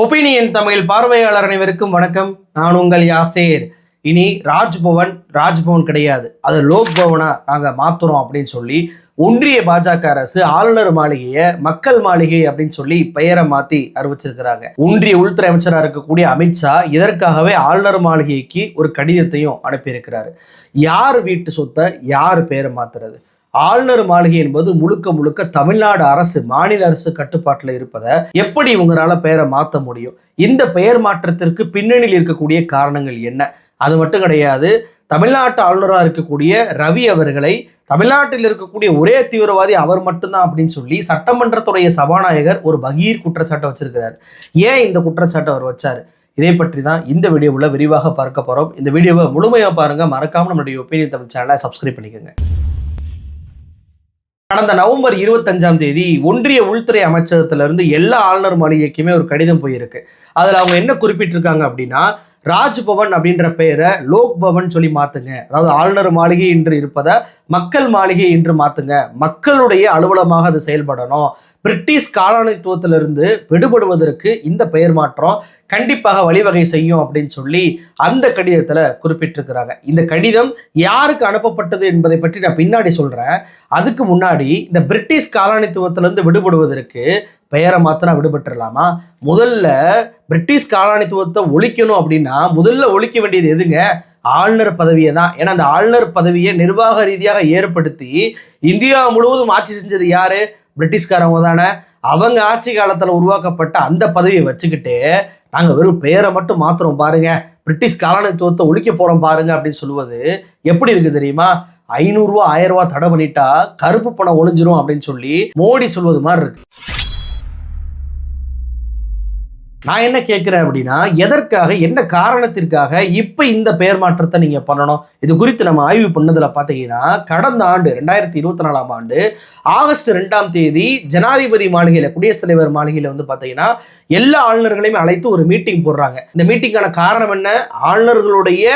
Opinion Tamil பார்வையாளர் அனைவருக்கும் வணக்கம். நான் உங்கள் யாசேர். இனி ராஜ்பவன் ராஜ்பவன் கிடையாது. அது லோக்பவனா நாங்கள் மாத்துறோம் அப்படின்னு சொல்லி ஒன்றிய பாஜக அரசு ஆளுநர் மாளிகையை மக்கள் மாளிகை அப்படின்னு சொல்லி பெயரை மாத்தி அறிவிச்சிருக்கிறாங்க. ஒன்றிய உள்துறை அமைச்சராக இருக்கக்கூடிய அமித்ஷா இதற்காகவே ஆளுநர் மாளிகைக்கு ஒரு கடிதத்தையும் அனுப்பியிருக்கிறாரு. யார் வீட்டு சொத்தை யார் பெயரை மாத்துறது? ஆளுநர் மாளிகை என்பது முழுக்க முழுக்க தமிழ்நாடு அரசு மாநில அரசு கட்டுப்பாட்டில் இருப்பதை எப்படி இவங்களால பெயரை மாற்ற முடியும்? இந்த பெயர் மாற்றத்திற்கு பின்னணியில் இருக்கக்கூடிய காரணங்கள் என்ன? அது மட்டும் கிடையாது தமிழ்நாட்டு ஆளுநராக இருக்கக்கூடிய ரவி அவர்களை தமிழ்நாட்டில் இருக்கக்கூடிய ஒரே தீவிரவாதி அவர் மட்டும்தான் அப்படின்னு சொல்லி சட்டமன்றத்துடைய சபாநாயகர் ஒரு பகீர் குற்றச்சாட்டை வச்சிருக்கிறார். ஏன் இந்த குற்றச்சாட்டை அவர் வச்சார்? இதை பற்றி தான் இந்த வீடியோவில் விரிவாக பார்க்க போகிறோம் இந்த வீடியோவை முழுமையாக பாருங்க. மறக்காமல் நம்மளுடைய ஒப்பீனியன் தமிழ் சேனலை சப்ஸ்கிரைப் பண்ணிக்கோங்க. கடந்த நவம்பர் இருபத்தஞ்சாம் தேதி ஒன்றிய உள்துறை அமைச்சகத்திலிருந்து எல்லா ஆளுநர் மாளிகைக்குமே ஒரு கடிதம் போயிருக்கு. அதில் அவங்க என்ன குறிப்பிட்டிருக்காங்க அப்படின்னா ராஜ்பவன் அப்படின்ற பெயரை லோக் பவன் சொல்லி மாற்றுங்க அதாவது ஆளுநர் மாளிகை என்று இருப்பதை மக்கள் மாளிகை என்று மாற்றுங்க மக்களுடைய அலுவலமாக அது செயல்படணும். பிரிட்டிஷ் காலனித்துவத்திலிருந்து விடுபடுவதற்கு இந்த பெயர் மாற்றம் கண்டிப்பாக வழிவகை செய்யும் அப்படின்னு சொல்லி அந்த கடிதத்தில் குறிப்பிட்டிருக்கிறாங்க. இந்த கடிதம் யாருக்கு அனுப்பப்பட்டது என்பதை பற்றி நான் பின்னாடி சொல்கிறேன் அதுக்கு முன்னாடி இந்த பிரிட்டிஷ் காலனித்துவத்திலிருந்து விடுபடுவதற்கு பெயரை மாத்திரம் விடுபட்டுடலாமா முதல்ல பிரிட்டிஷ் காலனித்துவத்தை ஒழிக்கணும் அப்படின்னா முதல்ல ஒழிக்க வேண்டியது எதுங்க? ஆளுநர் பதவியை தான். ஏன்னா அந்த ஆளுநர் பதவியை நிர்வாக ரீதியாக ஏற்படுத்தி இந்தியா முழுவதும் ஆட்சி செஞ்சது யாரு? பிரிட்டிஷ்காரவங்க தானே. அவங்க ஆட்சி காலத்தில் உருவாக்கப்பட்ட அந்த பதவியை வச்சுக்கிட்டு நாங்கள் வெறும் பெயரை மட்டும் மாத்திரம் பாருங்க. பிரிட்டிஷ் காலனித்துவத்தை ஒழிக்க போகிறோம் பாருங்க அப்படின்னு சொல்லுவது எப்படி இருக்கு தெரியுமா? ஐநூறுரூவா ஆயிரம் ரூபா தடை பண்ணிட்டா கருப்பு பணம் ஒளிஞ்சிரும் அப்படின்னு சொல்லி மோடி சொல்வது மாதிரி இருக்கு. நான் என்ன கேட்குறேன் அப்படின்னா எதற்காக என்ன காரணத்திற்காக இப்போ இந்த பெயர் மாற்றத்தை நீங்கள் பண்ணணும்? இது குறித்து நம்ம ஆய்வு பண்ணதில் பார்த்தீங்கன்னா கடந்த ஆண்டு ரெண்டாயிரத்தி இருபத்தி நாலாம் ஆண்டு ஆகஸ்ட் ரெண்டாம் தேதி ஜனாதிபதி மாளிகையில் குடியரசுத் தலைவர் மாளிகையில் வந்து பார்த்தீங்கன்னா எல்லா ஆளுநர்களையும் அழைத்து ஒரு மீட்டிங் போடுறாங்க. இந்த மீட்டிங்கான காரணம் என்ன? ஆளுநர்களுடைய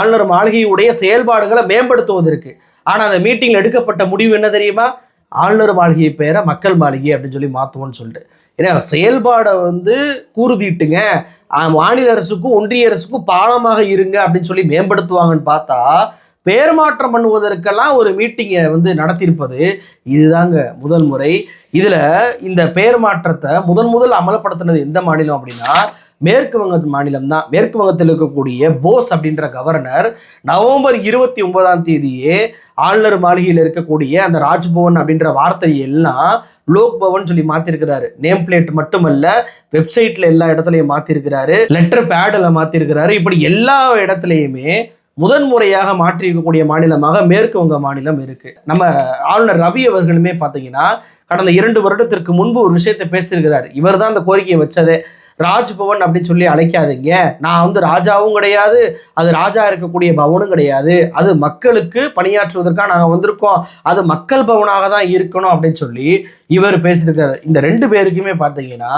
ஆளுநர் மாளிகையுடைய செயல்பாடுகளை மேம்படுத்துவதற்கு. ஆனால் அந்த மீட்டிங்கில் எடுக்கப்பட்ட முடிவு என்ன தெரியுமா? ஆளுநர் மாளிகை பெயரை மக்கள் மாளிகை அப்படின்னு சொல்லி மாற்றுவோம்னு சொல்லிட்டு. ஏன்னா செயல்பாடை வந்து கூறுதிட்டுங்க. மாநில அரசுக்கும் ஒன்றிய அரசுக்கும் பாலமாக இருங்க அப்படின்னு சொல்லி மேம்படுத்துவாங்கன்னு பார்த்தா பேர் மாற்றம் பண்ணுவதற்கெல்லாம் ஒரு மீட்டிங்கை வந்து நடத்தியிருப்பது இதுதாங்க முதல் முறை. இதில் இந்த பெயர் மாற்றத்தை முதன் முதல் அமல்படுத்தினது எந்த மாநிலம் அப்படின்னா மேற்கு வங்க மாநிலம் தான் மேற்கு வங்கத்தில் இருக்கக்கூடிய போஸ் அப்படின்ற கவர்னர் நவம்பர் இருபத்தி ஒன்பதாம் தேதியே ஆளுநர் மாளிகையில் இருக்கக்கூடிய அந்த ராஜ்பவன் அப்படின்ற வார்த்தையை எல்லாம் லோக் பவன் சொல்லி மாத்திருக்கிறாரு. நேம் பிளேட் மட்டுமல்ல வெப்சைட்ல எல்லா இடத்துலையும் மாத்திருக்கிறாரு. லெட்டர் பேடில் மாத்திருக்கிறாரு. இப்படி எல்லா இடத்துலையுமே முதன்முறையாக மாற்றியிருக்கக்கூடிய மாநிலமாக மேற்கு வங்க மாநிலம் இருக்கு. நம்ம ஆளுநர் ரவி அவர்களுமே பார்த்தீங்கன்னா கடந்த இரண்டு வருடத்திற்கு முன்பு ஒரு விஷயத்தை பேசியிருக்கிறார். இவர் தான் அந்த கோரிக்கையை வச்சதே. ராஜ்பவன் அப்படின்னு சொல்லி அழைக்காதீங்க. நான் வந்து ராஜாவும் கிடையாது அது ராஜா இருக்கக்கூடிய பவனும் கிடையாது. அது மக்களுக்கு பணியாற்றுவதற்காக நாங்கள் வந்திருக்கோம். அது மக்கள் பவனாக தான் இருக்கணும் அப்படின்னு சொல்லி இவர் பேசியிருக்காரு. இந்த ரெண்டு பேருக்குமே பார்த்தீங்கன்னா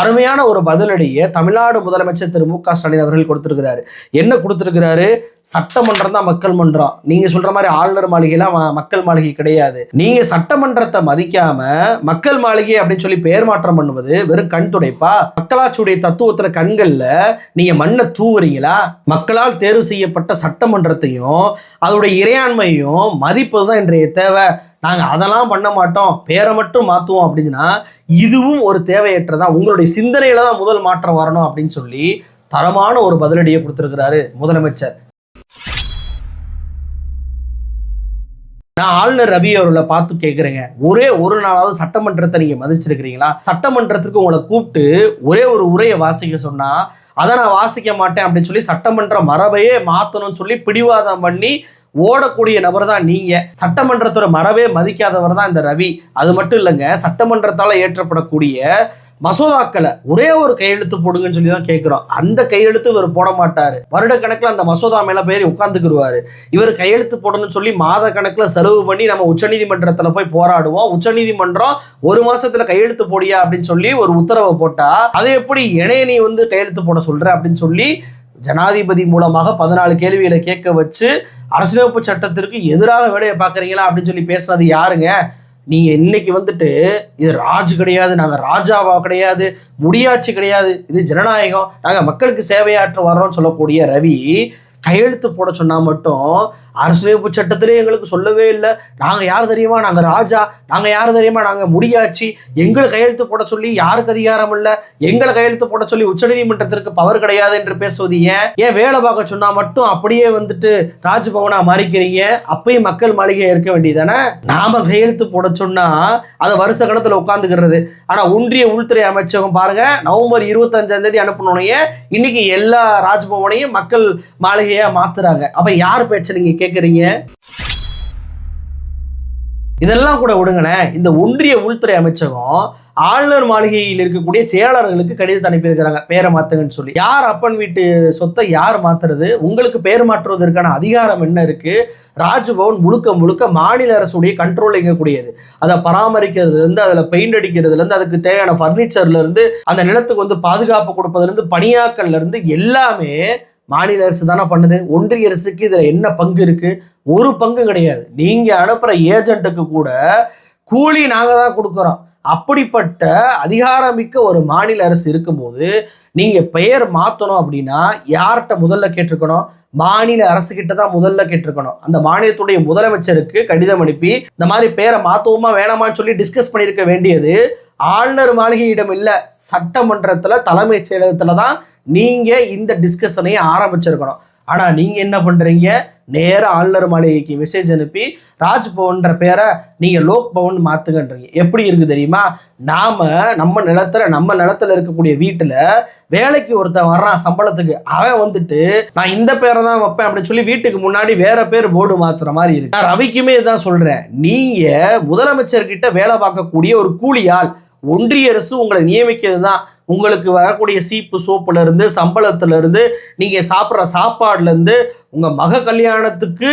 அருமையான ஒரு பதிலடியை தமிழ்நாடு முதலமைச்சர் திரு மு க ஸ்டாலின் அவர்கள் கொடுத்துருக்கிறாரு. என்ன கொடுத்துருக்கிறாரு? சட்டமன்றம் தான் மக்கள் மன்றம். நீங்க சொல்ற மாதிரி ஆளுநர் மாளிகைலாம் மக்கள் மாளிகை கிடையாது. நீங்க சட்டமன்றத்தை மதிக்காம மக்கள் மாளிகை அப்படின்னு சொல்லி பெயர் மாற்றம் பண்ணுவது வெறும் கண் துடைப்பா? மக்களாட்சியுடைய தத்துவத்துல கண்கள்ல நீங்க மண்ணை தூவுறீங்களா? மக்களால் தேர்வு செய்யப்பட்ட சட்டமன்றத்தையும் அதோட இறையாண்மையும் மதிப்பது தான் இன்றைய தேவை. நாங்கள் அதெல்லாம் பண்ண மாட்டோம். பேரை மட்டும் மாற்றுவோம் அப்படின்னா இதுவும் ஒரு தேவையற்றதா உங்களுடைய சிந்தனையில தான் முதல் மாற்றம் வரணும் அப்படின்னு சொல்லி தரமான ஒரு பதிலடியை கொடுத்துருக்கிறாரு முதலமைச்சர். நான் ஆளுநர் ரவி அவர்களை பார்த்து கேட்குறேங்க ஒரே ஒரு நாளாவது சட்டமன்றத்தை நீங்கள் மதிச்சிருக்கிறீங்களா? சட்டமன்றத்துக்கு உங்களை கூப்பிட்டு ஒரே ஒரு உரையை வாசிக்க சொன்னா அதை நான் வாசிக்க மாட்டேன் அப்படின்னு சொல்லி சட்டமன்ற மரபையே மாற்றணும்னு சொல்லி பிடிவாதம் பண்ணி ஓடக்கூடிய நபர் தான் நீங்க. சட்டமன்றத்தோட மரபே மதிக்காதவர் தான் இந்த ரவி. அது மட்டும் இல்லைங்க சட்டமன்றத்தால் ஏற்றப்படக்கூடிய மசோதாக்களை ஒரே ஒரு கையெழுத்து போடுங்கன்னு சொல்லி தான் கேட்குறோம் அந்த கையெழுத்து இவர் போட மாட்டார். வருட கணக்கில் அந்த மசோதா மேலே பேர் உட்காந்துக்குருவார் இவர் கையெழுத்து போடணும்னு சொல்லி மாத கணக்கில் செலவு பண்ணி நம்ம உச்சநீதிமன்றத்தில் போய் போராடுவோம். உச்சநீதிமன்றம் ஒரு மாசத்துல கையெழுத்து போடியா அப்படின்னு சொல்லி ஒரு உத்தரவை போட்டால் அதை எப்படி இணைய நீ வந்து கையெழுத்து போட சொல்ற அப்படின்னு சொல்லி ஜனாதிபதி மூலமாக பதினாலு கேள்விகளை கேட்க வச்சு அரசியலமைப்பு சட்டத்திற்கு எதிராக வேலையை பார்க்குறீங்களா அப்படின்னு சொல்லி பேசுனது யாருங்க? நீங்கள் இன்னைக்கு வந்துட்டு இது ராஜ் கிடையாது நாங்கள் ராஜாவா கிடையாது முடியாட்சி கிடையாது இது ஜனநாயகம் நாங்கள் மக்களுக்கு சேவையாற்ற வர்றோம்னு சொல்லக்கூடிய ரவி கையெழுத்து போட சொன்னால் மட்டும் அரசியலமைப்பு சட்டத்திலே எங்களுக்கு சொல்லவே இல்லை. நாங்கள் யார் தெரியுமா? நாங்கள் ராஜா. நாங்கள் யார் தெரியுமா? நாங்கள் முடியாச்சு. எங்களை கையெழுத்து போட சொல்லி யாருக்கு அதிகாரம் இல்லை? எங்களை கையெழுத்து போட சொல்லி உச்சநீதிமன்றத்திற்கு பவர் கிடையாது என்று பேசுவது ஏன்? ஏன் வேலை பார்க்க சொன்னால் மட்டும் அப்படியே வந்துட்டு ராஜ்பவனா மாறிக்கிறீங்க? அப்பயும் மக்கள் மாளிகை இருக்க வேண்டியதானே? நாம கையெழுத்து போட சொன்னா அதை வருஷ கணத்தில் உட்காந்துக்கிறது ஆனால் ஒன்றிய உள்துறை அமைச்சகம் பாருங்க நவம்பர் இருபத்தஞ்சாம் தேதி அனுப்பினோடனே இன்னைக்கு எல்லா ராஜ்பவனையும் மக்கள் மாளிகை மாளிகையா மாத்துறாங்க. அப்ப யார் பேச்ச நீங்க கேக்குறீங்க? இதெல்லாம் கூட விடுங்களேன் இந்த ஒன்றிய உள்துறை அமைச்சகம் ஆளுநர் மாளிகையில் இருக்கக்கூடிய செயலாளர்களுக்கு கடிதத்தை அனுப்பியிருக்கிறாங்க. பேரை மாத்துங்கன்னு சொல்லி. யார் அப்பன் வீட்டு சொத்தை யார் மாத்துறது? உங்களுக்கு பேர் மாற்றுவதற்கான அதிகாரம் என்ன இருக்கு? ராஜ்பவன் முழுக்க முழுக்க மாநில அரசுடைய கண்ட்ரோல் இயங்கக்கூடியது அதை பராமரிக்கிறதுல இருந்து அதில் பெயிண்ட் அடிக்கிறதுல இருந்து அதுக்கு தேவையான ஃபர்னிச்சர்லேருந்து அந்த நிலத்துக்கு வந்து பாதுகாப்பு கொடுப்பதுலேருந்து பணியாக்கள்லேருந்து இருந்து எல்லாமே மாநில அரசு தானே பண்ணுது? ஒன்றிய அரசுக்கு இதில் என்ன பங்கு இருக்குது ஒரு பங்கு கிடையாது. நீங்கள் அனுப்புகிற ஏஜென்ட்டுக்கு கூட கூலி நாங்கள் தான் கொடுக்குறோம். அப்படிப்பட்ட அதிகாரமிக்க ஒரு மாநில அரசு இருக்கும்போது நீங்கள் பெயர் மாற்றணும் அப்படின்னா யார்கிட்ட முதல்ல கேட்டிருக்கணும்? மாநில அரசு கிட்ட தான் முதல்ல கேட்டிருக்கணும். அந்த மாநிலத்துடைய முதலமைச்சருக்கு கடிதம் அனுப்பி இந்த மாதிரி பேரை மாத்துவோமா வேணாமான்னு சொல்லி டிஸ்கஸ் பண்ணியிருக்க வேண்டியது ஆளுநர் மாளிகையிடம் இல்லை சட்டமன்றத்தில் தலைமைச் செயலகத்தில் தான் நீங்கள் இந்த டிஸ்கஷனையும் ஆரம்பிச்சிருக்கணும். ஆனால் நீங்கள் என்ன பண்ணுறீங்க நேராக ஆளுநர் மாளிகைக்கு மெசேஜ் அனுப்பி ராஜ்பவன்ற பேரை நீங்கள் லோக் பவன் மாத்துங்கன்றீங்க. எப்படி இருக்குது தெரியுமா? நாம் நம்ம நிலத்தில் நம்ம நிலத்துல இருக்கக்கூடிய வீட்டில் வேலைக்கு ஒருத்தன் வர்றான் சம்பளத்துக்கு. அவன் வந்துட்டு நான் இந்த பேரை தான் வைப்பேன் அப்படின்னு சொல்லி வீட்டுக்கு முன்னாடி வேற பேர் போர்டு மாத்துற மாதிரி இருக்கு. நான் ரவிக்குமே இதான் சொல்றேன். நீங்க முதலமைச்சர்கிட்ட வேலை பார்க்கக்கூடிய ஒரு கூலியால் ஒன்றிய அரசு உங்களை நியமிக்கிறது தான் உங்களுக்கு வரக்கூடிய சீப்பு சோப்புலேருந்து சம்பளத்துலேருந்து நீங்கள் சாப்பிட்ற சாப்பாடுலேருந்து உங்கள் மக கல்யாணத்துக்கு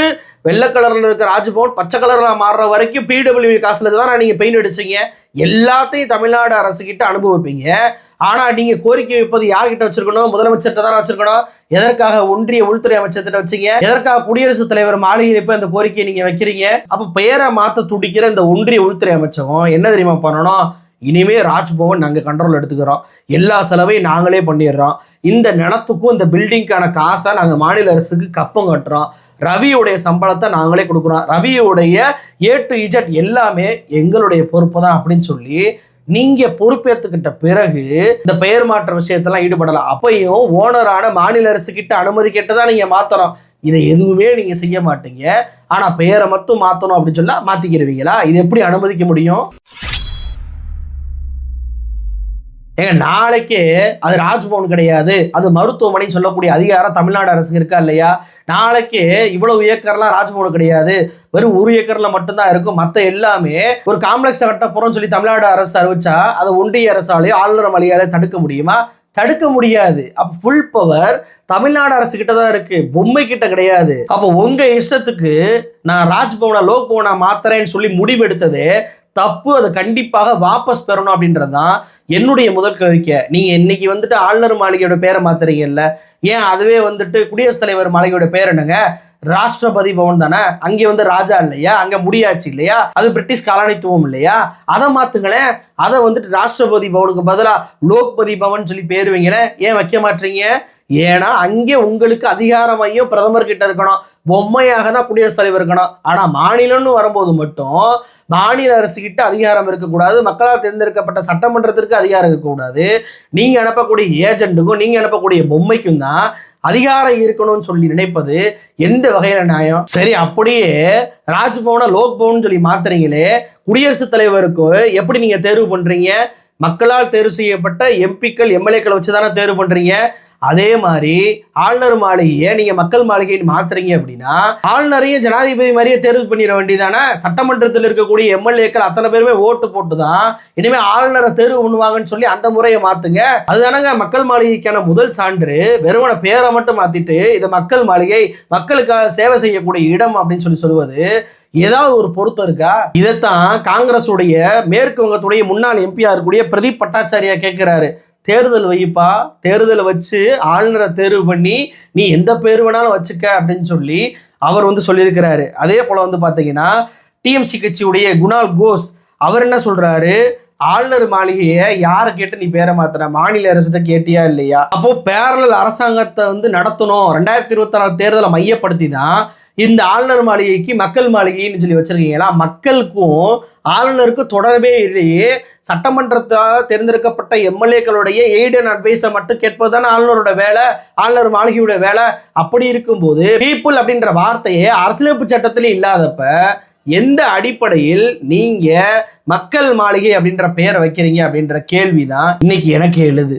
வெள்ளை கலரில் இருக்கிற ராஜ்பவன் பச்சை கலரில் மாறுற வரைக்கும் பிடபிள்யூ காசுல தான் நீங்கள் பெயிண்ட் அடிச்சிங்க. எல்லாத்தையும் தமிழ்நாடு அரசுக்கிட்ட அனுபவிப்பீங்க. ஆனால் நீங்கள் கோரிக்கை வைப்பது யார்கிட்ட வச்சிருக்கணும்? முதலமைச்சர்கிட்ட தானே வச்சிருக்கணும்? எதற்காக ஒன்றிய உள்துறை அமைச்சர்கிட்ட வச்சீங்க? எதற்காக குடியரசுத் தலைவர் மாளிகையில் இப்போ இந்த கோரிக்கையை நீங்கள் வைக்கிறீங்க? அப்போ பெயரை மாற்ற துடிக்கிற இந்த ஒன்றிய உள்துறை அமைச்சகம் என்ன தெரியுமா பண்ணணும்? இனிமே ராஜ்பவன் நாங்கள் கண்ட்ரோல் எடுத்துக்கிறோம். எல்லா செலவையும் நாங்களே பண்ணிடுறோம். இந்த நிலத்துக்கும் இந்த பில்டிங்க்கான காசை நாங்கள் மாநில அரசுக்கு கப்பம் கட்டுறோம். ரவியுடைய சம்பளத்தை நாங்களே கொடுக்குறோம். ரவியுடைய ஏ டு இஜட் எல்லாமே எங்களுடைய பொறுப்பு தான் அப்படின்னு சொல்லி நீங்க பொறுப்பேற்றுக்கிட்ட பிறகு இந்த பெயர் மாற்ற விஷயத்தெல்லாம் ஈடுபடலாம். அப்பையும் ஓனரான மாநில அரசு கிட்ட அனுமதி கேட்டு தான் நீங்க மாத்தணும். இதை எதுவுமே நீங்க செய்ய மாட்டீங்க. ஆனா பெயரை மட்டும் மாத்தணும் அப்படின்னு சொன்னா மாத்திக்கிருவீங்களா? இது எப்படி அனுமதிக்க முடியும்? ஏங்க நாளைக்கே அது ராஜ்பவன் கிடையாது. அது மருத்துவமனைன்னு சொல்லக்கூடிய அதிகாரம் தமிழ்நாடு அரசுக்கு இருக்கா இல்லையா? நாளைக்கு இவ்வளவு ஏக்கர்லாம் ராஜ்பவன் கிடையாது. வெறும் ஒரு ஏக்கர்ல மட்டும்தான் இருக்கும். மற்ற எல்லாமே ஒரு காம்ப்ளெக்ஸ் கட்ட போறோம்னு சொல்லி தமிழ்நாடு அரசு அறிவிச்சா அதை ஒன்றிய அரசாலேயோ ஆளுநர் மலையாலே தடுக்க முடியுமா? தடுக்க முடியாது. அப்ப ஃபுல் பவர் தமிழ்நாடு அரசு கிட்ட தான் இருக்கு. பொம்மை கிட்ட கிடையாது. அப்போ உங்க இஷ்டத்துக்கு நான் ராஜ்பவனை லோக் பவனா மாத்துறேன்னு சொல்லி முடிவெடுத்தது தப்பு. அதை கண்டிப்பாக வாபஸ் பெறணும் அப்படின்றது தான் என்னுடைய முதல் கோரிக்கை. நீங்கள் இன்னைக்கு வந்துட்டு ஆளுநர் மாளிகையோட பேரை மாத்துறீங்கல்ல ஏன் அதுவே வந்துட்டு குடியரசுத் தலைவர் மாளிகையோட பேர் என்னங்க? ராஷ்டிரபதி பவன் தானே? அங்கே வந்து ராஜா இல்லையா? அங்கே முடியாச்சு இல்லையா? அது பிரிட்டிஷ் காலனித்துவம் இல்லையா? அதை மாத்துங்களேன். அதை வந்துட்டு ராஷ்டிரபதி பவனுக்கு பதிலாக லோக்பதி பவன் சொல்லி பேர் வைங்களேன். ஏன் வைக்க மாட்டீங்க? ஏன்னா அங்கே உங்களுக்கு அதிகார மையம் பிரதமர் கிட்ட இருக்கணும். பொம்மையாக தான் குடியரசுத் தலைவர் இருக்கணும். ஆனா மாநிலம்னு வரும்போது மட்டும் மாநில அரசு கிட்ட அதிகாரம் இருக்கக்கூடாது மக்களால் தேர்ந்தெடுக்கப்பட்ட சட்டமன்றத்திற்கு அதிகாரம் இருக்கக்கூடாது. நீங்க அனுப்பக்கூடிய ஏஜென்ட்டுக்கும் நீங்க அனுப்பக்கூடிய பொம்மைக்கும் தான் அதிகாரம் இருக்கணும்னு சொல்லி நினைப்பது எந்த வகையில நியாயம்? சரி அப்படியே ராஜ்பவனை லோக் பவன் சொல்லி மாத்துறீங்களே குடியரசுத் தலைவருக்கு எப்படி நீங்க தேர்வு பண்றீங்க? மக்களால் தேர்வு செய்யப்பட்ட எம்பிக்கள் எம்எல்ஏக்களை வச்சு தானே தேர்வு பண்றீங்க? அதே மாதிரி ஆளுநர் மாளிகையை நீங்க மக்கள் மாளிகைன்னு மாத்துறீங்க அப்படின்னா ஆளுநரையும் ஜனாதிபதி மாதிரியே தேர்வு பண்ணிட வேண்டியதானே? சட்டமன்றத்தில் இருக்கக்கூடிய எம்எல்ஏக்கள் அத்தனை பேருமே ஓட்டு போட்டு தான் இனிமே ஆளுநரை தேர்வு பண்ணுவாங்கன்னு சொல்லி அந்த முறையை மாத்துங்க. அதுதானங்க மக்கள் மாளிகைக்கான முதல் சான்று. வெறுமன பேரை மட்டும் மாத்திட்டு இது மக்கள் மாளிகை மக்களுக்காக சேவை செய்யக்கூடிய இடம் அப்படின்னு சொல்லி சொல்லுவது ஏதாவது ஒரு பொருத்தம் இருக்கா? இதைத்தான் காங்கிரஸ் உடைய மேற்கு வங்கத்துடைய முன்னாள் எம்பியா இருக்கக்கூடிய பிரதீப் பட்டாச்சாரியா கேட்கிறாரு. தேர்தல் வைப்பா? தேர்தலை வச்சு ஆளுநரை தேர்வு பண்ணி நீ எந்த பேர் வேணாலும் வச்சுக்க அப்படின்னு சொல்லி அவர் வந்து சொல்லியிருக்கிறாரு. அதே போல் வந்து பார்த்தீங்கன்னா டிஎம்சி கட்சியுடைய குணால் கோஸ் அவர் என்ன சொல்கிறாரு ஆளுநர் மாளிகையை யாரை கேட்டு நீ பேரை மாத்துற? மாநில அரசுகிட்ட கேட்டியா இல்லையா? அப்போ பேரலல் அரசாங்கத்தை வந்து நடத்தணும். ரெண்டாயிரத்தி இருபத்தி நாலு தேர்தலை மையப்படுத்தி தான் இந்த ஆளுநர் மாளிகைக்கு மக்கள் மாளிகைன்னு சொல்லி வச்சிருக்கீங்களா? மக்களுக்கும் ஆளுநருக்கும் தொடர்பே இல்லையே. சட்டமன்றத்தால் தேர்ந்தெடுக்கப்பட்ட எம்எல்ஏக்களுடைய எய்ட் அண்ட் அட்வைஸை மட்டும் கேட்பது தானே ஆளுநரோட வேலை ஆளுநர் மாளிகையோட வேலை. அப்படி இருக்கும்போது பீப்புள் அப்படின்ற வார்த்தையே அரசியலமைப்பு சட்டத்திலே இல்லாதப்ப எந்த அடிப்படையில் நீங்க மக்கள் மாளிகை அப்படின்ற பெயரை வைக்கிறீங்க அப்படின்ற கேள்விதான் இன்னைக்கு எனக்கு எழுது.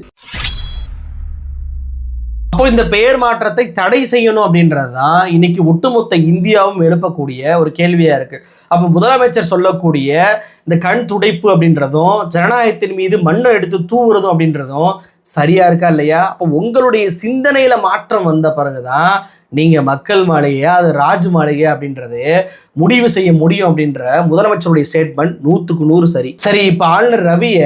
அப்போ இந்த பெயர் மாற்றத்தை தடை செய்யணும் அப்படின்றது தான் இன்னைக்கு ஒட்டுமொத்த இந்தியாவும் எழுப்பக்கூடிய ஒரு கேள்வியா இருக்கு. அப்போ முதலமைச்சர் சொல்லக்கூடிய இந்த கண் துடைப்பு அப்படின்றதும் ஜனநாயகத்தின் மீது மண்ணை எடுத்து தூவுறதும் அப்படின்றதும் சரியா இருக்கா இல்லையா? அப்போ உங்களுடைய சிந்தனையில மாற்றம் வந்த பிறகுதான் நீங்க மக்கள் மாளிகையா அது ராஜ் மாளிகை அப்படின்றது முடிவு செய்ய முடியும் அப்படின்ற முதலமைச்சருடைய ஸ்டேட்மெண்ட் நூத்துக்கு நூறு சரி. சரி இப்ப ஆளுநர் ரவிய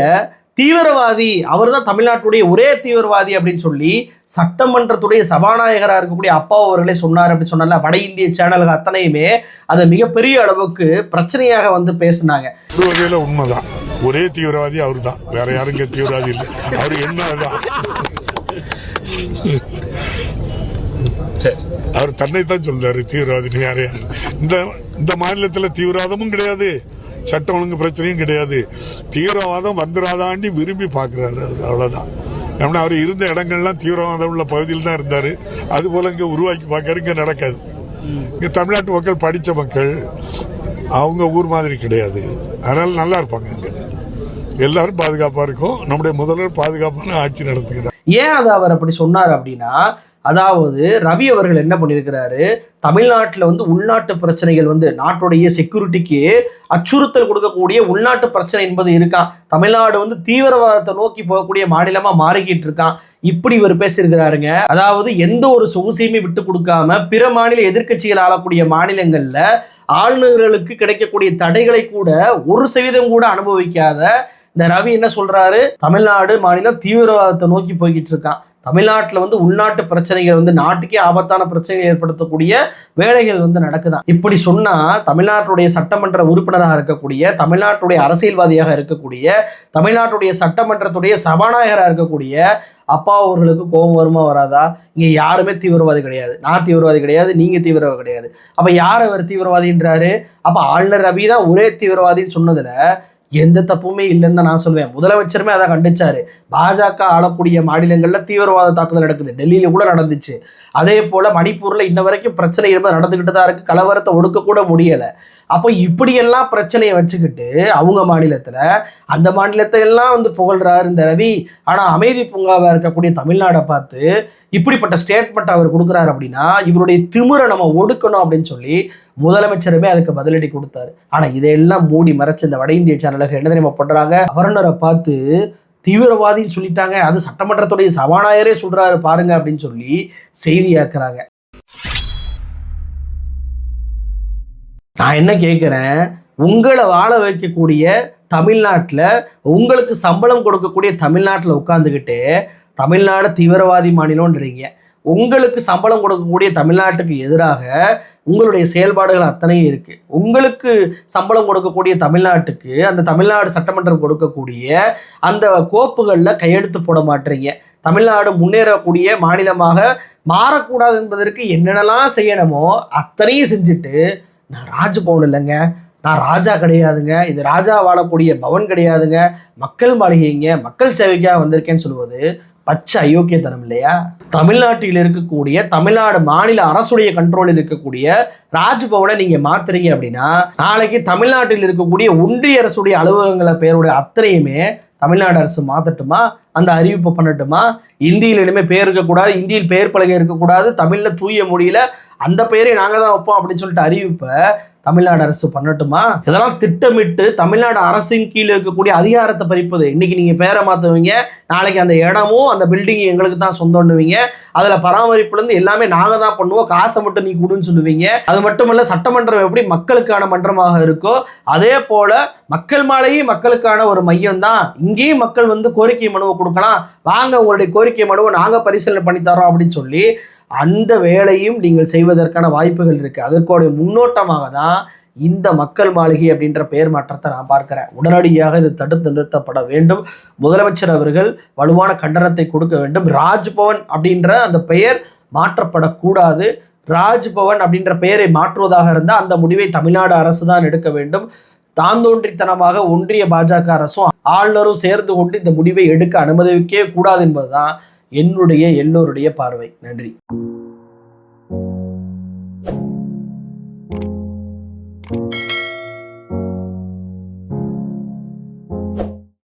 தீவிரவாதி அவர் தான் தமிழ்நாட்டுடைய ஒரே தீவிரவாதி அப்படின்னு சொல்லி சட்டமன்றத்துடைய சபாநாயகராக இருக்கக்கூடிய அப்பா அவர்களே சொன்னார் அப்படின்னு சொன்னால வட இந்திய சேனல்கள் அத்தனையுமே அதை மிகப்பெரிய அளவுக்கு பிரச்சனையாக வந்து பேசினாங்க. ஒரு வகையில உண்மைதான். ஒரே தீவிரவாதி அவர் தான் வேற யாரும் இங்க தீவிரவாதி இல்லை. அவர் என்னதான் அவர் தன்னை தான் சொல்றாரு தீவிரவாதி யார் யாரு? இந்த இந்த மாநிலத்துல தீவிரவாதமும் கிடையாது. சட்டம் ஒழுங்கு பிரச்சனையும் கிடையாது. தீவிரவாதம் வந்துராதாண்டி விரும்பி பார்க்குறாரு அவர். அவ்வளவுதான். ஏன்னா அவர் இருந்த இடங்கள்லாம் தீவிரவாதம் உள்ள பகுதியில் தான் இருந்தாரு. அது போல இங்க உருவாக்கி பார்க்கறது இங்க நடக்காது. இங்க தமிழ்நாட்டு மக்கள் படித்த மக்கள் அவங்க ஊர் மாதிரி கிடையாது. அதனால நல்லா இருப்பாங்க அங்க. எல்லாரும் பாதுகாப்பா இருக்கும். நம்முடைய முதல்வர் பாதுகாப்பான ஆட்சி நடத்துகிறார். ஏன் அதை அவர் அப்படி சொன்னார் அப்படின்னா அதாவது ரவி அவர்கள் என்ன பண்ணியிருக்கிறாரு? தமிழ்நாட்டில் வந்து உள்நாட்டு பிரச்சனைகள் வந்து நாட்டுடைய செக்யூரிட்டிக்கு அச்சுறுத்தல் கொடுக்கக்கூடிய உள்நாட்டு பிரச்சனை என்பது இருக்கான் தமிழ்நாடு வந்து தீவிரவாதத்தை நோக்கி போகக்கூடிய மாநிலமாக மாறிக்கிட்டு இருக்கான் இப்படி இவர் பேசியிருக்கிறாருங்க. அதாவது எந்த ஒரு சொகுசையுமே விட்டு கொடுக்காம பிற மாநில எதிர்க்கட்சிகள் ஆளக்கூடிய மாநிலங்களில் ஆளுநர்களுக்கு கிடைக்கக்கூடிய தடைகளை கூட ஒரு சதவீதம் கூட அனுபவிக்காத இந்த ரவி என்ன சொல்றாரு? தமிழ்நாடு மாநிலம் தீவிரவாதத்தை நோக்கி போய்கிட்டு இருக்கான். தமிழ்நாட்டில் வந்து உள்நாட்டு பிரச்சனைகள் வந்து நாட்டுக்கே ஆபத்தான பிரச்சனைகள் ஏற்படுத்தக்கூடிய வேலைகள் வந்து நடக்குதான். இப்படி சொன்னால் தமிழ்நாட்டுடைய சட்டமன்ற உறுப்பினராக இருக்கக்கூடிய தமிழ்நாட்டுடைய அரசியல்வாதியாக இருக்கக்கூடிய தமிழ்நாட்டுடைய சட்டமன்றத்துடைய சபாநாயகராக இருக்கக்கூடிய அப்பா அவர்களுக்கு கோபம் வருமா வராதா? இங்கே யாருமே தீவிரவாதி கிடையாது. நான் தீவிரவாதி கிடையாது நீங்கள் தீவிரவாதி கிடையாது. அப்போ யார் அவர் தீவிரவாதின்றாரு? அப்போ ஆளுநர் ரவி தான் ஒரே தீவிரவாதின்னு சொன்னதில் எந்த தப்புமே இல்லைன்னு தான் நான் சொல்லுவேன் முதலமைச்சருமே அதை கண்டிச்சாரு. பாஜக ஆளக்கூடிய மாநிலங்களில் தீவிரவாத தாக்குதல் நடக்குது. டெல்லியில கூட நடந்துச்சு. அதே போல மணிப்பூர்ல இன்ன வரைக்கும் பிரச்சனை இருந்தால் நடந்துகிட்டு தான் இருக்கு. கலவரத்தை ஒடுக்க கூட முடியல. அப்போ இப்படியெல்லாம் பிரச்சனையை வச்சுக்கிட்டு அவங்க மாநிலத்துல அந்த மாநிலத்தை எல்லாம் வந்து புகழ்றாரு இந்த ரவி. ஆனா அமைதி பூங்காவா இருக்கக்கூடிய தமிழ்நாடை பார்த்து இப்படிப்பட்ட ஸ்டேட்மெண்ட் அவர் கொடுக்குறாரு அப்படின்னா இவருடைய திமிரை நம்ம ஒடுக்கணும் அப்படின்னு சொல்லி முதலமைச்சருமே அதுக்கு பதிலடி கொடுத்தாரு. ஆனா இதையெல்லாம் மூடி மறைச்சு இந்த வட இந்திய சேனலுக்கு என்ன தெரியுமா பண்றாங்க? கவர்னரை பார்த்து தீவிரவாதின்னு சொல்லிட்டாங்க. அது சட்டமன்றத்துடைய சபாநாயகரே சொல்றாரு பாருங்க அப்படின்னு சொல்லி செய்தியாக்குறாங்க நான் என்ன கேட்குறேன் உங்களை வாழ வைக்கக்கூடிய தமிழ்நாட்டில் உங்களுக்கு சம்பளம் கொடுக்கக்கூடிய தமிழ்நாட்டில் உட்காந்துக்கிட்டு தமிழ்நாடு தீவிரவாதி மாநிலம்ன்றீங்க. உங்களுக்கு சம்பளம் கொடுக்கக்கூடிய தமிழ்நாட்டுக்கு எதிராக உங்களுடைய செயல்பாடுகள் அத்தனையும் இருக்குது உங்களுக்கு சம்பளம் கொடுக்கக்கூடிய தமிழ்நாட்டுக்கு அந்த தமிழ்நாடு சட்டமன்றம் கொடுக்கக்கூடிய அந்த கோப்புகளில் கையெழுத்து போட மாட்டீங்க. தமிழ்நாடு முன்னேறக்கூடிய மாநிலமாக மாறக்கூடாது என்பதற்கு என்னென்னலாம் செய்யணுமோ அத்தனையும் செஞ்சுட்டு நான் ராஜ்பவன் இல்லைங்க. நான் ராஜா கிடையாதுங்க. இது ராஜா வாழக்கூடிய பவன் கிடையாதுங்க. மக்கள் மாளிகைங்க மக்கள் சேவைக்காக வந்திருக்கேன்னு சொல்வது பச்சை அயோக்கியத்தனம் இல்லையா? தமிழ்நாட்டில் இருக்கக்கூடிய தமிழ்நாடு மாநில அரசுடைய கண்ட்ரோலில் இருக்கக்கூடிய ராஜ்பவனை நீங்கள் மாத்துறீங்க அப்படின்னா நாளைக்கு தமிழ்நாட்டில் இருக்கக்கூடிய ஒன்றிய அரசுடைய அலுவலகங்களை பேருடைய அத்தனையுமே தமிழ்நாடு அரசு மாத்தட்டுமா? அந்த அறிவிப்பை பண்ணட்டுமா? இந்தியில் இனிமேல் பேர் இருக்கக்கூடாது இந்தியில் பெயர் பலகை இருக்கக்கூடாது தமிழில் தூய மொழியில் அந்த பெயரை நாங்கள் தான் வைப்போம் அப்படின்னு சொல்லிட்டு அறிவிப்பை தமிழ்நாடு அரசு பண்ணட்டுமா? இதெல்லாம் திட்டமிட்டு தமிழ்நாடு அரசின் கீழே இருக்கக்கூடிய அதிகாரத்தை பறிப்பது. இன்னைக்கு நீங்கள் பேரை மாற்றுவீங்க நாளைக்கு அந்த இடமும் அந்த பில்டிங் எங்களுக்கு தான் சொந்தம்னுவீங்க. அதில் பராமரிப்புலேருந்து எல்லாமே நாங்கள் தான் பண்ணுவோம். காசை மட்டும் நீ கொடுன்னு சொல்லுவீங்க. அது மட்டும் இல்லை சட்டமன்றம் எப்படி மக்களுக்கான மன்றமாக இருக்கோ அதே போல் மக்கள் மாலையும் மக்களுக்கான ஒரு மையம் தான். இங்கேயும் மக்கள் வந்து கோரிக்கை மனுவை கொடுக்கலாம். வாங்க உங்களுடைய கோரிக்கை மனுவை நாங்கள் பரிசீலனை பண்ணி தரோம் அப்படின்னு சொல்லி அந்த வேலையும் நீங்கள் செய்வதற்கான வாய்ப்புகள் இருக்கு. அதற்குடைய முன்னோட்டமாக தான் இந்த மக்கள் மாளிகை அப்படின்ற பெயர் மாற்றத்தை நான் பார்க்கிறேன். உடனடியாக இது தடுத்து நிறுத்தப்பட வேண்டும். முதலமைச்சர் அவர்கள் வலுவான கண்டனத்தை கொடுக்க வேண்டும். ராஜ்பவன் அப்படின்ற அந்த பெயர் மாற்றப்படக்கூடாது. ராஜ்பவன் அப்படின்ற பெயரை மாற்றுவதாக இருந்தால் அந்த முடிவை தமிழ்நாடு அரசு தான் எடுக்க வேண்டும். தாந்தோன்றித்தனமாக ஒன்றிய பாஜக அரசும் ஆளுநரும் சேர்ந்து கொண்டு இந்த முடிவை எடுக்க அனுமதிக்கவே கூடாது என்பதுதான் என்னுடைய எல்லோருடைய பார்வை. நன்றி. thank you